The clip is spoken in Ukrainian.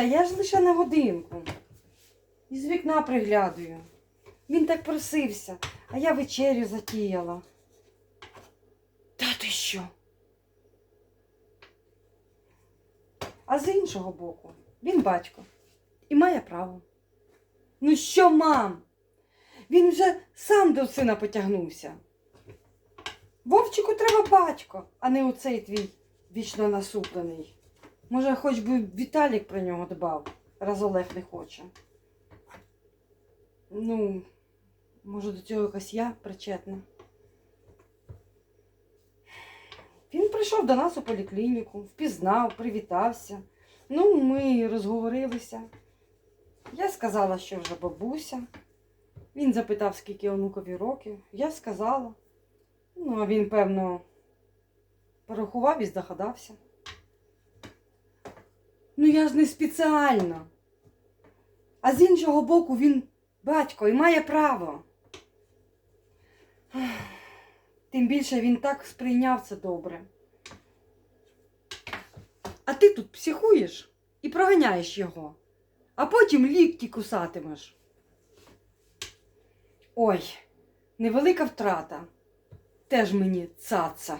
Та я ж лише на годинку. Із вікна приглядаю. Він так просився, а я вечерю затіяла. Та ти що? А з іншого боку, він батько і має право. Ну що, мам? Він вже сам до сина потягнувся. Вовчику треба батько, а не оцей твій вічно насуплений. Може, хоч би Віталік про нього дбав, раз Олег не хоче. Ну, може, до цього якось я причетна. Він прийшов до нас у поліклініку, впізнав, привітався. Ну, ми розговорилися. Я сказала, що вже бабуся. Він запитав, скільки онукові років. Я сказала. Ну, а він, певно, порахував і здогадався. Ну, я ж не спеціально. А з іншого боку, він батько і має право. Тим більше він так сприйняв це добре. А ти тут психуєш і проганяєш його, а потім лікті кусатимеш. Ой, невелика втрата. Теж мені цаца.